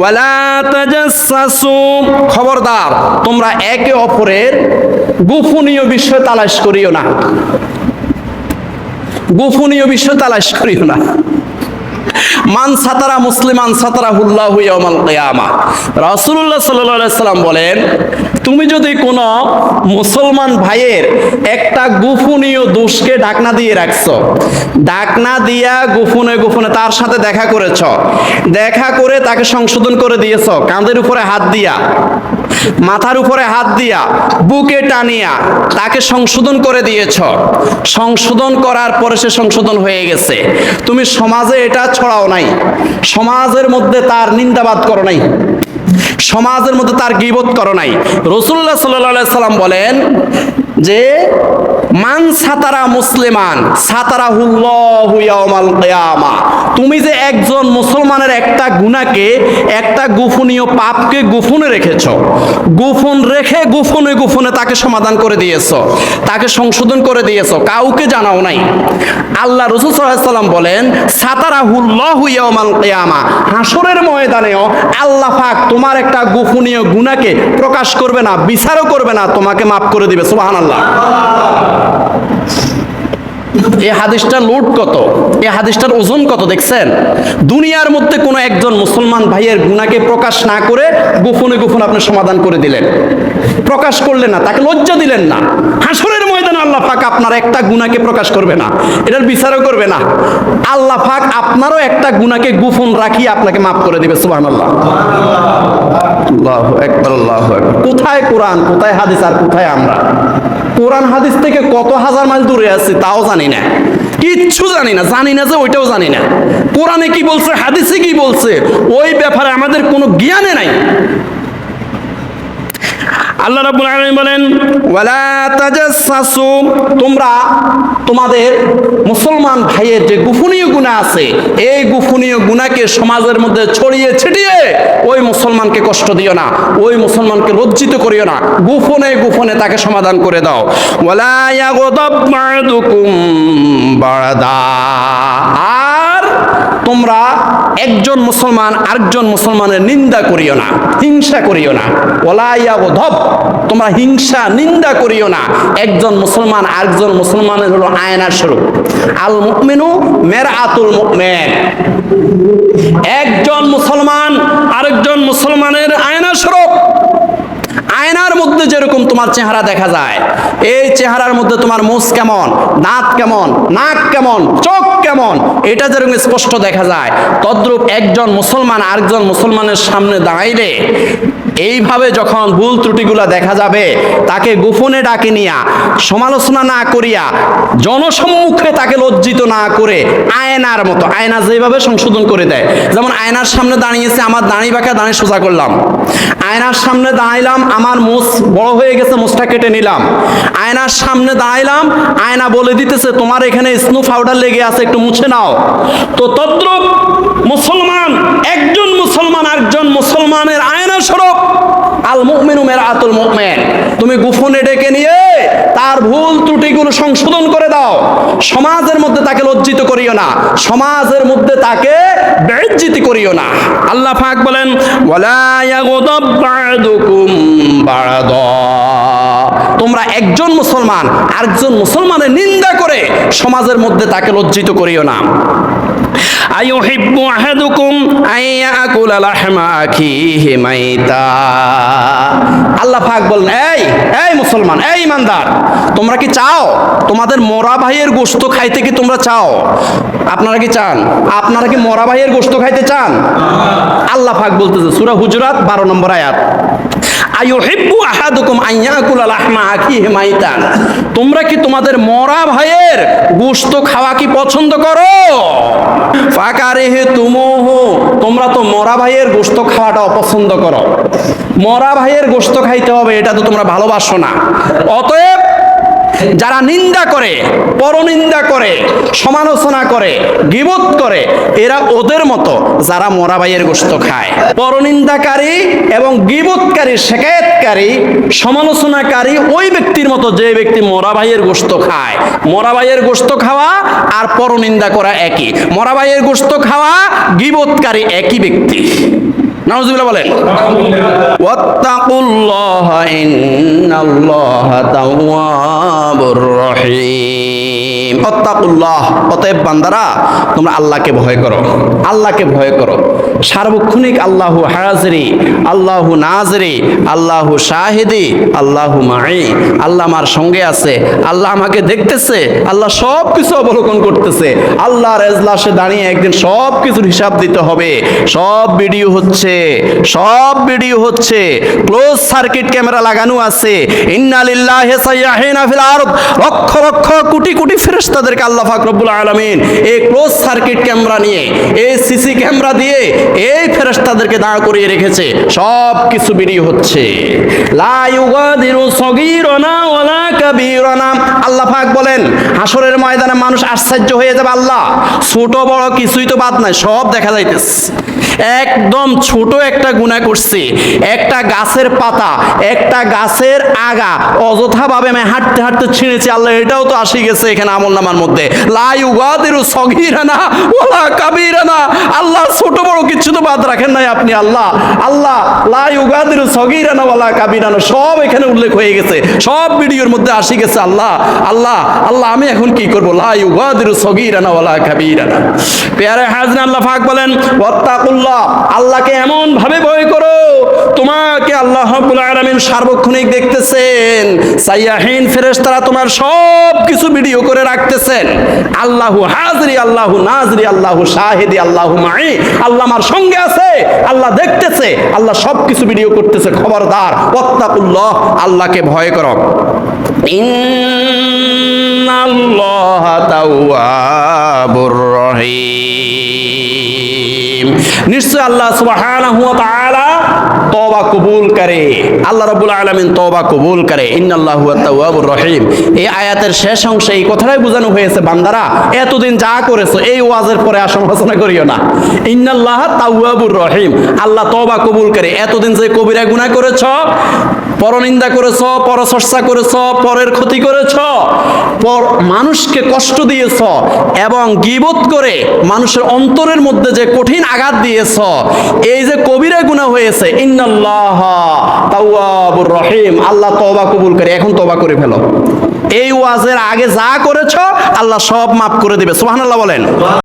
ওয়ালা তাজাসসু খবরদার, তোমরা একে অপরের গোপনীয় বিষয় তালাশ করিও না। গোপনীয় বিষয় তালাশ করিও না। মান সাতারা মুসলিমান সাতারা হুল্লাহ ইয়ামাল কিয়ামা। রাসূলুল্লাহ সাল্লাম বলেন, তুমি যদি কোনো মুসলমান ভাইয়ের একটা গোপনীয় দোষকে ঢাকনা দিয়ে রাখছো ঢাকনা দিয়া গোপনে গোপনে তার সাথে দেখা করেছ, দেখা করে তাকে সংশোধন করে দিয়েছ, কাঁধের উপরে হাত দিয়া, মাথার উপরে হাত দিয়া, বুকে টানিয়া তাকে সংশোধন করে দিয়েছ, সংশোধন করার পরে সে সংশোধন হয়ে গেছে। তুমি সমাজে এটা ছড়াও নাই। সমাজের মধ্যে তার নিন্দাবাদ করো নাই। সমাজের মধ্যে তার গিবত করো নাই। রসুল্লাহ সাল্লাহ সাল্লাম বলেন যে মান সাতারা মুসলিমান সাতারা হুল্লাহুয়ামাল কিয়ামা। তুমি যে একজন মুসলমানের একটা গুনাহকে, একটা গোপনীয় পাপকে গোপনে রেখেছ, গোপন রেখে গোপনে গোপনে তাকে সমাধান করে দিয়েছ, তাকে সংশোধন করে দিয়েছ, কাউকে জানাও নাই। আল্লাহ রসুল সাল্লাম বলেন সাতারা হুল্লাহুয়ামাল কিয়ামা, হাসরের ময়দানেও আল্লাহ পাক তোমার একটা গোপনীয় গুনাহকে প্রকাশ করবে না, বিচারও করবে না, তোমাকে মাফ করে দিবে, সুবহানাল্লাহ। এই হাদিসটা লোড কত? এই হাদিসটার ওজন কত দেখছেন? দুনিয়ার মধ্যে কোনো একজন মুসলমান ভাইয়ের গুণাকে প্রকাশ না করে গোপনে গোপনে আপনি সমাধান করে দিলেন। প্রকাশ করলেন না, তাকে লজ্জা দিলেন না। হাসরের আল্লাহ পাক আপনার একটা গুণাকে প্রকাশ করবে না। এটার বিচারও করবে না। আল্লাহ পাক আপনারও একটা গুণাকে গোপন রাখিয়ে আপনাকে মাফ করে দিবে, সুবহানাল্লাহ। আল্লাহু কোথায় কোরআন, কোথায় হাদিস আর কোথায় আমরা? কোরআন হাদিস থেকে কত হাজার মাইল দূরে আছি তাও জানি না। কিচ্ছু জানি না জানি না যে ওইটাও জানি না। কোরআনে কি বলছে, হাদিসে কি বলছে, ওই ব্যাপারে আমাদের কোনো জ্ঞানে নাই। আল্লাহ রাব্বুল আলামিন বলেন, ওয়ালা তাজাসসু, তোমরা তোমাদের মুসলমান ভাইয়ের যে গোপনীয় গুনাহ আছে, এই গোপনীয় গুনাহকে সমাজের মধ্যে ছড়িয়ে ছিটিয়ে ওই মুসলমানকে কষ্ট দিও না, ওই মুসলমানকে লজ্জিত করিও না, গোপনে গোপনে তাকে সমাধান করে দাও। ওয়ালা ইয়াগদাব বা'দুকুম বা'দা। আর তোমরা একজন মুসলমান আরেকজন মুসলমানের নিন্দা করিও না, হিংসা করিও না। ওলাইয়া ধপ তোমরা হিংসা, নিন্দা করিও না। একজন মুসলমান আরেকজন মুসলমানের হলো আয়নার স্বরূপ। আল মুকমিনু মেরা আতুল মুকমেন একজন মুসলমান আরেকজন মুসলমানের আয়নার স্বরূপ আয়নার মধ্যে যেরকম তোমার চেহারা দেখা যায়, এই চেহারার মধ্যে তোমার মুখ কেমন, দাঁত কেমন, নাক কেমন, চোখ কেমন, এটা যেরকম স্পষ্ট দেখা যায়। তদ্রূপ একজন মুসলমান আরেকজন মুসলমানের সামনে দাঁড়াইলে এইভাবে যখন ভুল ত্রুটিগুলা দেখা যাবে, তাকে গোপনে ডাকে নিয়া, সমালোচনা না করিয়া, জনসম্মুখে তাকে লজ্জিত না করে আয়নার মতো, আয়না যেভাবে সংশোধন করে দেয়। যেমন আয়নার সামনে দাঁড়িয়েছে, আমার দাঁড়ি বাঁকা দাঁড়িয়ে সোজা করলাম। আয়নার সামনে দাঁড়াইলাম, আমার মুছ বড় হয়ে গেছে মুছটা কেটে নিলাম। আয়নার সামনে দাঁড়াইলাম, আয়না বলে দিতেছে, তোমার এখানে স্নো পাউডার লেগে আছে, একটু মুছে নাও। তো তদ্রুপ মুসলমান, একজন মুসলমান স্বরূপ আল মুমিনু মেরাতুল মুমিন। তুমি গোপনে ডেকে নিয়ে তার ভুল ত্রুটিগুলো সংশোধন করে দাও। সমাজের মধ্যে তাকে লজ্জিত করিও না। সমাজের মধ্যে তাকে বেজ্জিতি করিও না। আল্লাহ পাক বলেন, ওয়ালা ইয়াগদাব বা'দুকুম বা'দা। তোমরা একজন মুসলমান, আরেকজন মুসলমানের নিন্দা করে সমাজের মধ্যে তাকে লজ্জিত করিও না। আইউহিব্বু আহাদুকুম আইয়াকুলা লাহমা আখিহি মাইতা। আল্লাহ পাক বলেন এই এই মুসলমান এই ইমানদার তোমরা কি চাও? তোমাদের মরা ভাইয়ের গোশত খাইতে কি তোমরা চাও? আপনারা কি চান? আপনারা কি মরা ভাইয়ের গোশত খাইতে চান? আল্লাহ। পাক বলতেছে সূরা হুজুরাত 12 নম্বর আয়াত। আইউহিব্বু আহাদুকুম আইয়াকুলা লাহমা আখিহি মাইতান। তোমরা কি তোমাদের মরা ভাইয়ের গোস্ত খাওয়া কি পছন্দ করো? ফাকারিহে তুমুহু তোমরা তো মরা ভাইয়ের গোস্ত খাওয়াটা অপছন্দ করো। মরা ভাইয়ের গোস্ত খাইতে হবে, এটা তো তোমরা ভালোবাসো না। অতএব যারা নিন্দা করে, পরনিন্দা করে, সমালোচনা করে, গিবত করে, এরা ওদের মতো যারা মরা ভাইয়ের গোশত খায়। পরনিন্দাকারী এবং গিবতকারী শেখায়তকারী সমালোচনাকারী ওই ব্যক্তির মতো যে ব্যক্তি মরা ভাইয়ের গোশত খায়। মরা ভাইয়ের গোশত খাওয়া আর পরনিন্দা করা একই। মরা ভাইয়ের গোশত খাওয়া, গিবতকারী একই ব্যক্তি। নাউজুবিল্লাহ বলেন ওয়াত্তাকুল্লাহ ইন্নাল্লাহ তাওয়াবুর রহিম। ওয়াত্তাকুল্লাহ অতএব বান্দারা, তোমরা আল্লাহকে ভয় করো। আল্লাহকে ভয় করো। সার্বক্ষণিক আল্লাহু হাজরি, আল্লাহু নাজরি, আল্লাহু শাহিদি, আল্লাহু মাই আল্লাহ আমার সঙ্গে আছে, আল্লাহ আমাকে দেখতেছে, আল্লাহ সব কিছু অবলোকন করতেছে। আল্লাহর এজলাসে দাঁড়িয়ে একদিন সব কিছুর হিসাব দিতে হবে। সব ভিডিও হচ্ছে, সব ভিডিও হচ্ছে। ক্লোজ সার্কিট ক্যামেরা লাগানো আছে। ইন্নালিল্লাহি সাইয়াহিনা ফিল আরদ। লক্ষ লক্ষ কোটি কোটি ফেরেশতাদেরকে আল্লাহ পাক রব্বুল আলামিন এই ক্লোজ সার্কিট ক্যামেরা নিয়ে, এই সিসি ক্যামেরা দিয়ে এই ফেরেশতাদেরকে দাঁড় করিয়ে রেখেছে। সব কিছু ভিডিও হচ্ছে আল্লাহ পাক বলেন হাসরের ময়দানে মানুষ আশ্চর্য হয়ে যাবে আল্লাহ। ছোট বড় কিছুই তো বাদ নাই, সব দেখা যাইতেছে। একদম ছোট একটা গুণা করছে। একটা গাছের পাতা, একটা গাছের আগা অযথাভাবে আমি হাঁটতে হাঁটতে ছিঁড়েছি আল্লাহ, এটাও তো আসি গেছে এখানে আমল মধ্যে। লাই উগাদিরু সগিরানা ওলা কাবিরানা। আল্লাহ ছোট বড় কিছু তো বাদ রাখেন নাই আপনি, আল্লাহ। আল্লাহ সব এখানে উল্লেখ হয়ে গেছে। সব ভিডিওর মধ্যে আসি গেছে, আল্লাহ আল্লাহ আল্লাহ, আমি এখন কি পেয়ারে হাজনা আল্লাহ বলেন, ওয়াত্তাকুল্লাহ, আল্লাহকে এমন ভাবে ভয় করো, তোমাকে আল্লাহ রাব্বুল আলামিন সার্বক্ষণিক দেখতেছেন। সাইয়াহিন ফেরেশতারা তোমার সব কিছু ভিডিও করে রাখতেছেন আল্লাহু হাজরি, আল্লাহু নাজরি, আল্লাহু শাহিদি, আল্লাহু মাই আল্লাহ আমার সঙ্গে আছে, আল্লাহ দেখতেছে, আল্লাহ সব কিছু ভিডিও করতেছে, খবরদার, ওয়াত্তাকুল্লাহ, আল্লাহকে ভয় করো। ইন্নাল্লাহ তাওয়াবুর রহিম। নিশ্চয় আল্লাহ সুবহানাহু ওয়া তাআলা তওবা কবুল করে। আল্লাহ রাব্বুল আলামিন তওবা কবুল করে। ইন্নাল্লাহু ওয়া তাওয়াবুর রহিম। এই আয়াতের শেষ অংশে এই কথাটাই বোঝানো হয়েছে, বান্দারা, এতদিন যা করেছ, এই ওয়াজের পরে আর সমালোচনা করিও না। ইন্নাল্লাহ তাওয়াবুর রহিম। আল্লাহ তওবা কবুল করে। এতদিন যে কবিরা গুনাহ করেছ পরনিন্দা করেছ পরচর্চা করেছ, পরের ক্ষতি করেছ, পর মানুষকে কষ্ট দিয়েছ এবং গিবত করে মানুষের অন্তরের মধ্যে যে কঠিন আঘাত দিয়েছ, এই যে কবিরা গুনাহ হয়েছে, ইন্নাল্লাহ তাওয়াবুর রহিম, আল্লাহ তওবা কবুল করে, এখন তওবা করে ফেলো। এই ওয়াজের আগে যা করেছ, আল্লাহ সব মাফ করে দিবে। সুবহানাল্লাহ বলেন।